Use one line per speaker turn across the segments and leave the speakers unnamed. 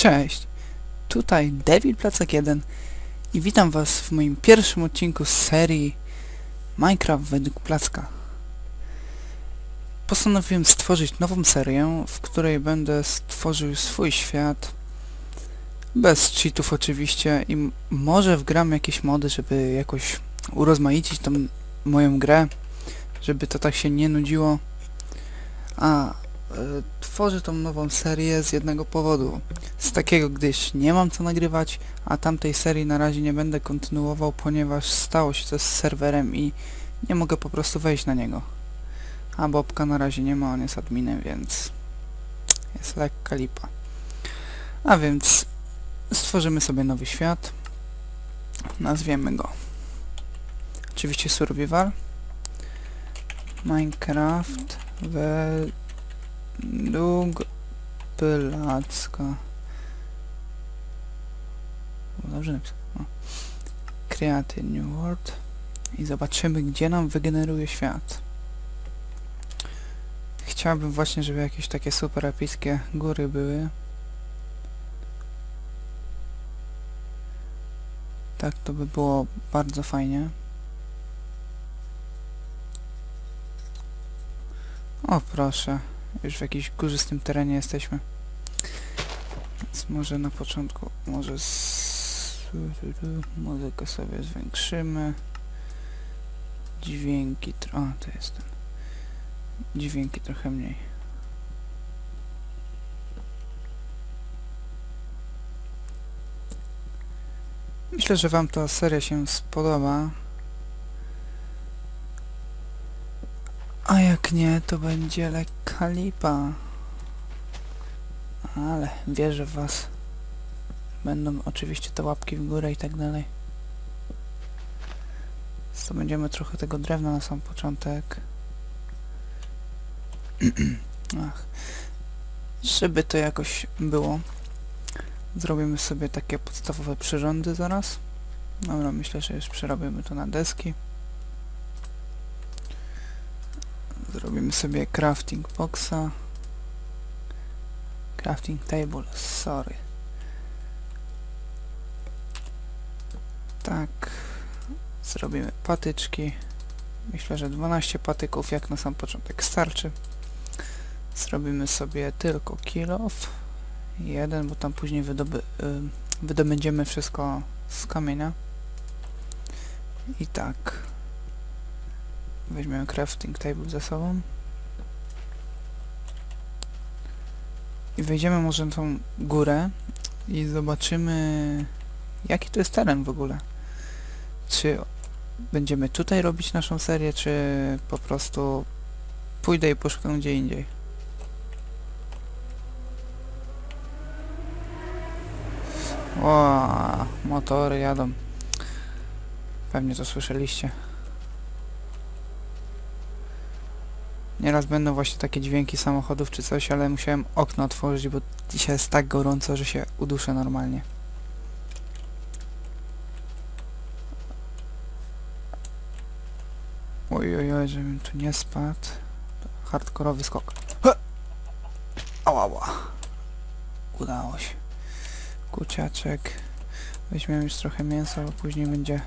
Cześć, tutaj Devil Placek 1 i witam was w moim pierwszym odcinku z serii Minecraft według Placka. Postanowiłem stworzyć nową serię, w której będę stworzył swój świat, bez cheatów oczywiście i może wgram jakieś mody, żeby jakoś urozmaicić tą moją grę, żeby to tak się nie nudziło. A, e, tworzę tą nową serię z jednego powodu z takiego, gdyż nie mam co nagrywać, a tamtej serii na razie nie będę kontynuował, ponieważ stało się to z serwerem i nie mogę po prostu wejść na niego. A Bobka na razie nie ma, on jest adminem, więc jest lekka lipa. A więc stworzymy sobie nowy świat. Nazwiemy go oczywiście Survival Minecraft według Pylacka. Dobrze napisałem. New World. I zobaczymy, gdzie nam wygeneruje świat. Chciałbym właśnie, żeby jakieś takie super epickie góry były. Tak, to by było bardzo fajnie. O proszę, już w jakimś górzystym terenie jesteśmy. Więc może na początku, może z... muzykę sobie zwiększymy. Dźwięki, tro... o to jest ten. Dźwięki trochę mniej. Myślę, że wam ta seria się spodoba. A jak nie, to będzie lekka lipa. Ale wierzę w was. Będą oczywiście te łapki w górę i tak dalej. Zdobędziemy trochę tego drewna na sam początek. Ach. Żeby to jakoś było. Zrobimy sobie takie podstawowe przyrządy zaraz. Dobra, myślę, że już przerobimy to na deski. Zrobimy sobie crafting boxa. Crafting table, sorry. Tak. Zrobimy patyczki. Myślę, że 12 patyków jak na sam początek starczy. Zrobimy sobie tylko kill off. Jeden, bo tam później wydoby, wydobędziemy wszystko z kamienia. I tak. Weźmiemy crafting table ze sobą. I wejdziemy może na tą górę i zobaczymy jaki to jest teren w ogóle. Czy będziemy tutaj robić naszą serię, czy po prostu pójdę i poszukam gdzie indziej. O, motory jadą. Pewnie to słyszeliście. Nieraz będą właśnie takie dźwięki samochodów czy coś, ale musiałem okno otworzyć, bo dzisiaj jest tak gorąco, że się uduszę normalnie. Oj, oj, oj, żebym tu nie spadł. Hardkorowy skok. He! Ała, ała. Udało się. Kuciaczek. Weźmiemy już trochę mięsa, bo później będzie...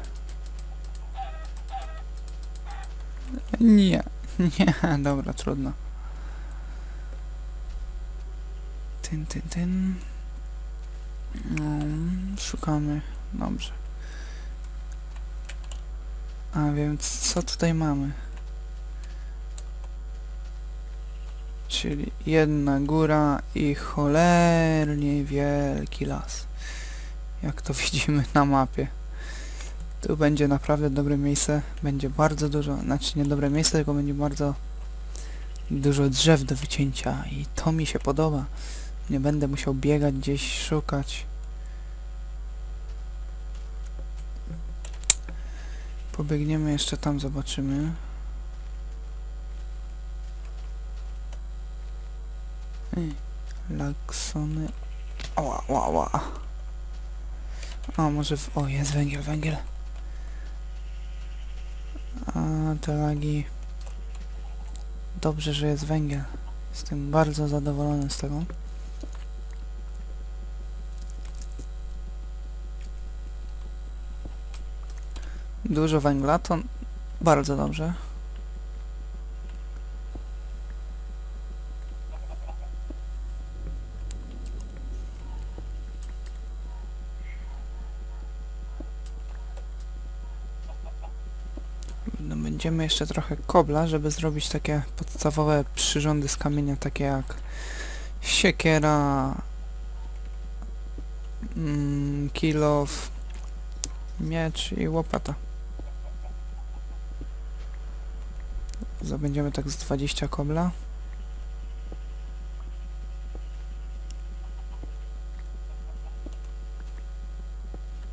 Nie. Nie, dobra, trudno. Tyn, tyn, tyn. No, szukamy. Dobrze. A więc co tutaj mamy? Czyli jedna góra i cholernie wielki las. Jak to widzimy na mapie. Tu będzie naprawdę dobre miejsce, będzie bardzo dużo, znaczy nie dobre miejsce, tylko będzie bardzo dużo drzew do wycięcia i to mi się podoba. Nie będę musiał biegać gdzieś, szukać. Pobiegniemy jeszcze tam, zobaczymy. Ej, Laksony. Ała, ała, ała. O, może w... O, jest węgiel, węgiel te lagi dobrze, że jest węgiel. Jestem bardzo zadowolony z tego. Dużo węgla to bardzo dobrze. Jeszcze trochę kobla, żeby zrobić takie podstawowe przyrządy z kamienia, takie jak siekiera, mm, kilof, miecz i łopata. Zabędziemy tak z 20 kobla.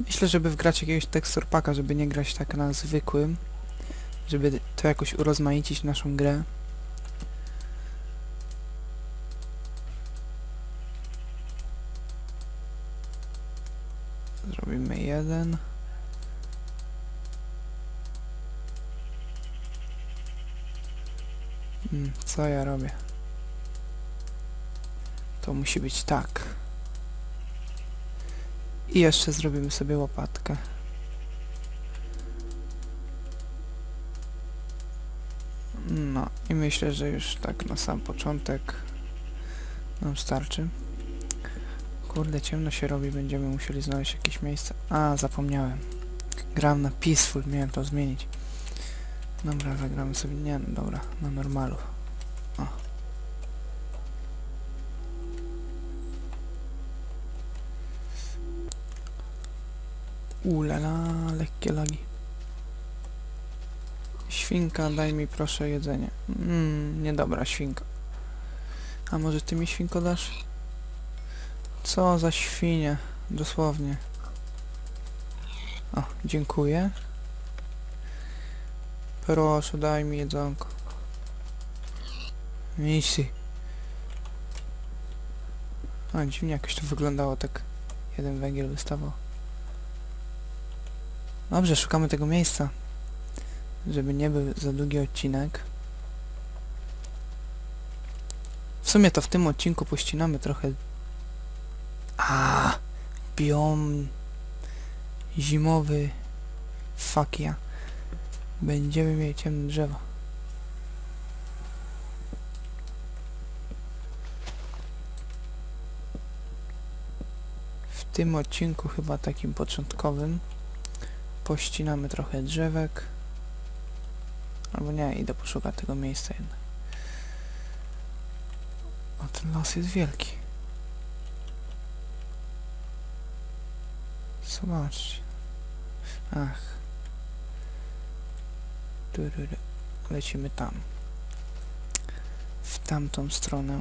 Myślę, żeby wgrać jakiegoś tekstur paka, żeby nie grać tak na zwykłym, żeby to jakoś urozmaicić naszą grę. Zrobimy jeden. Mm, co ja robię? To musi być tak. I jeszcze zrobimy sobie łopatkę. No i myślę, że już tak na sam początek nam starczy. Kurde, ciemno się robi, będziemy musieli znaleźć jakieś miejsce. A, zapomniałem. Gram na Peaceful, miałem to zmienić. Dobra, zagramy sobie... Nie, no dobra, na normalu. O. Ulala, lekkie lagi. Świnka, daj mi proszę jedzenie. Mmm, niedobra świnka. A może ty mi świnko dasz? Co za świnie, dosłownie. O, dziękuję. Proszę, daj mi jedzonko. Misi. A, dziwnie jakoś to wyglądało, tak jeden węgiel wystawał. Dobrze, szukamy tego miejsca. Żeby nie był za długi odcinek. W sumie to w tym odcinku pościnamy trochę... A, biom zimowy. Fuck ja. Będziemy mieli ciemne drzewo. W tym odcinku chyba takim początkowym pościnamy trochę drzewek. Albo nie, idę poszukać tego miejsca jednak. O, ten las jest wielki. Zobaczcie. Ach. Lecimy tam. W tamtą stronę.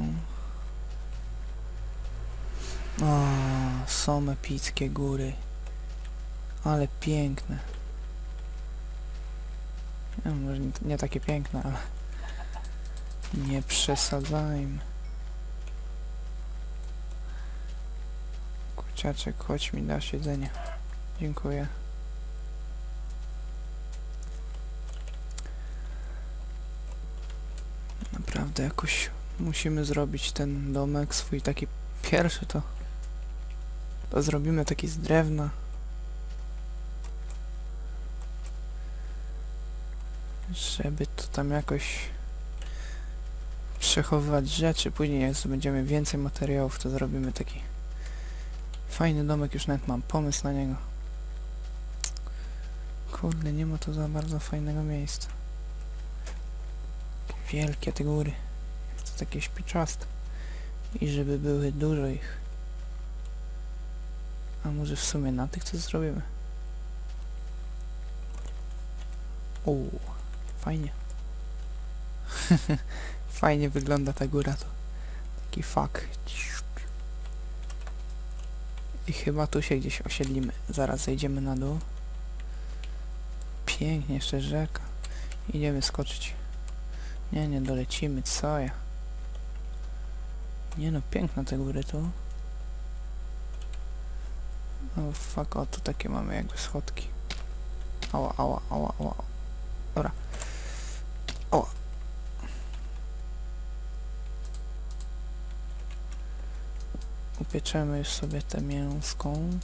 O, są epickie góry. Ale piękne. No, może nie, takie piękne, ale... Nie przesadzajmy. Kurciaczek, chodź mi dasz jedzenie. Dziękuję. Naprawdę jakoś musimy zrobić ten domek swój taki pierwszy to... To zrobimy taki z drewna. Żeby to tam jakoś przechowywać rzeczy. Później jak będziemy więcej materiałów, to zrobimy taki fajny domek. Już nawet mam pomysł na niego. Kurde, nie ma to za bardzo fajnego miejsca. Wielkie te góry. Chcę takie śpiczaste. I żeby były dużo ich. A może w sumie na tych coś zrobimy? O, fajnie. fajnie wygląda ta góra to. Taki fuck. I chyba tu się gdzieś osiedlimy. Zaraz zejdziemy na dół. Pięknie, jeszcze rzeka. Idziemy skoczyć. Nie, nie dolecimy, co ja. Nie no, piękne te góry tu. O fuck, o tu takie mamy jakby schodki. Ała, ała, ała, ała. Dobra. O. Upieczemy już sobie tę mięską.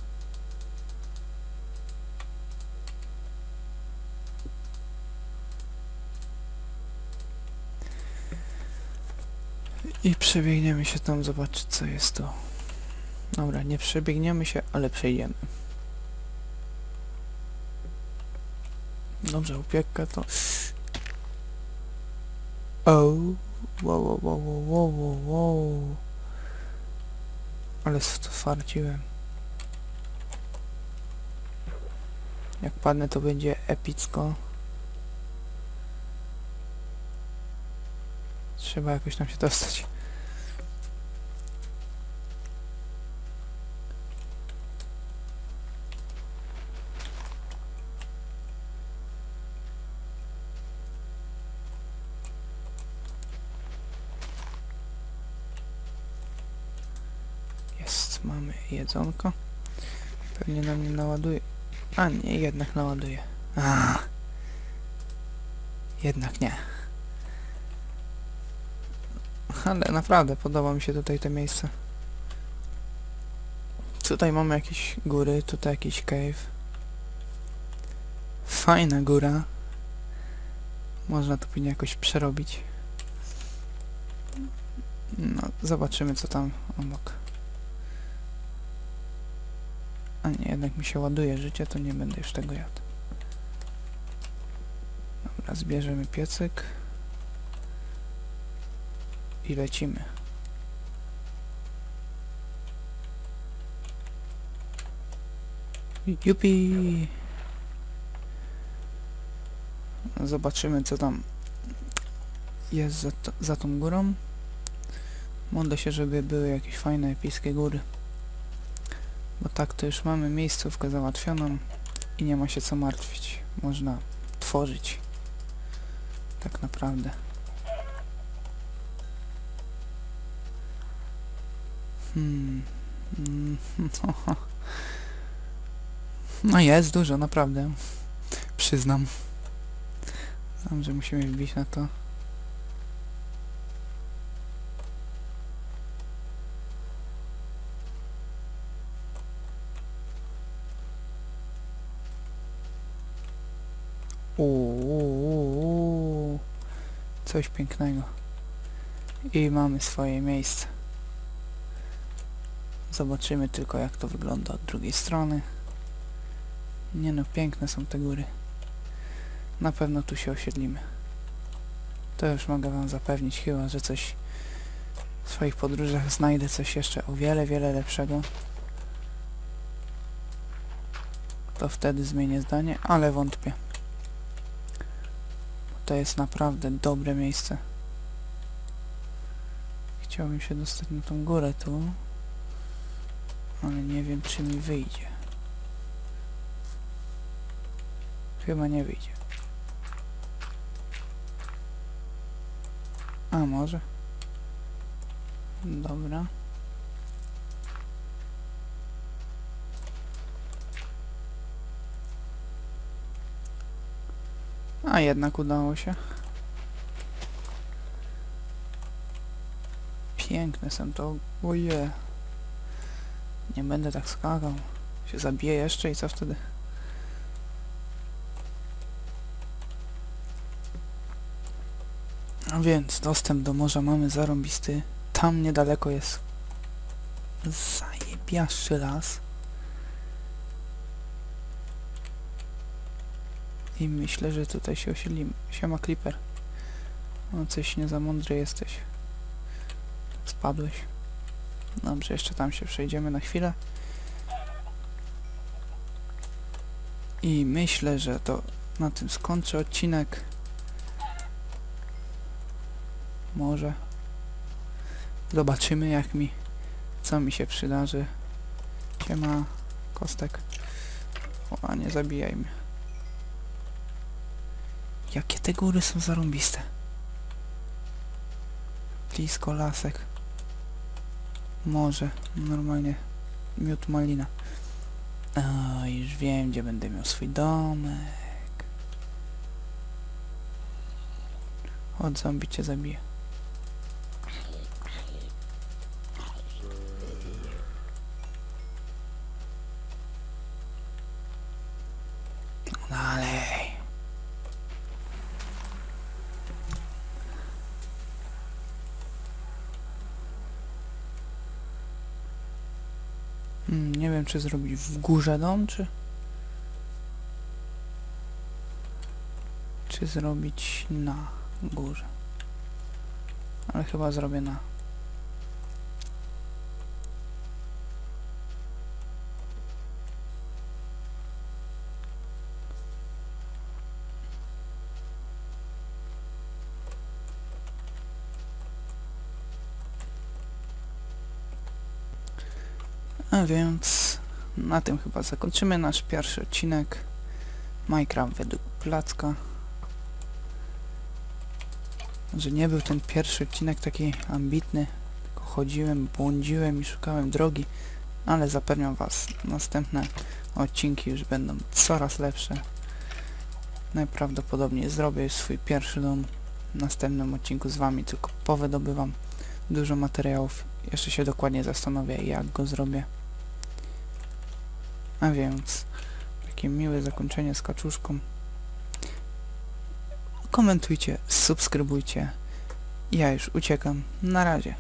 I przebiegniemy się tam zobaczyć co jest to. Dobra, nie przebiegniemy się, ale przejdziemy. Dobrze, upiekę to o, wow, wow, wow, wow, wow, wow, wow. Ale stwardziłem. Jak padnę to będzie epicko. Trzeba jakoś tam się dostać. Jest, mamy jedzonko. Pewnie nam nie naładuje. A nie, jednak naładuje. A. Jednak nie. Ale naprawdę podoba mi się tutaj to miejsce. Tutaj mamy jakieś góry, tutaj jakiś cave. Fajna góra. Można to później jakoś przerobić. No, zobaczymy co tam obok. A nie, jednak mi się ładuje życie, to nie będę już tego jadł. Dobra, zbierzemy piecyk. I lecimy. Jupi! Zobaczymy co tam jest za, za tą górą. Modlę się, żeby były jakieś fajne, epickie góry. Bo tak to już mamy miejscówkę załatwioną i nie ma się co martwić. Można tworzyć. Tak naprawdę. Hmm. Mm, No. no jest dużo, naprawdę. Przyznam. Znam, że musimy wbić na to. Coś pięknego. I mamy swoje miejsce. Zobaczymy tylko jak to wygląda od drugiej strony. Nie no, piękne są te góry. Na pewno tu się osiedlimy. To już mogę wam zapewnić, chyba że coś w swoich podróżach znajdę coś jeszcze o wiele, wiele lepszego. To wtedy zmienię zdanie, ale wątpię. To jest naprawdę dobre miejsce. Chciałbym się dostać na tą górę tu. Ale nie wiem czy mi wyjdzie. Chyba nie wyjdzie. A może? Dobra. A jednak udało się. Piękne są to. Oje. Nie będę tak skakał. Się zabiję jeszcze i co wtedy? A więc dostęp do morza mamy zarąbisty. Tam niedaleko jest zajebiaszczy las. I myślę, że tutaj się osiedlimy. Siema Clipper. No coś nie za mądry jesteś. Spadłeś. Dobrze, jeszcze tam się przejdziemy na chwilę. I myślę, że to na tym skończę odcinek. Może. Zobaczymy jak mi, co mi się przydarzy. Siema, kostek. O, a nie zabijaj mnie. Jakie te góry są zarąbiste. Blisko lasek. Morze. Normalnie. Miód malina. O, już wiem, gdzie będę miał swój domek. Od zombie cię zabije. Dalej. Hmm, nie wiem, czy zrobić w górze dom, czy... Czy zrobić na górze. Ale chyba zrobię na... A więc na tym chyba zakończymy nasz pierwszy odcinek Minecraft według Placka. Że nie był ten pierwszy odcinek taki ambitny, tylko chodziłem, błądziłem i szukałem drogi, ale zapewniam was, następne odcinki już będą coraz lepsze. Najprawdopodobniej zrobię swój pierwszy dom w następnym odcinku z wami, tylko powydobywam dużo materiałów. Jeszcze się dokładnie zastanowię, jak go zrobię. A więc, takie miłe zakończenie z kaczuszką. Komentujcie, subskrybujcie. Ja już uciekam. Na razie.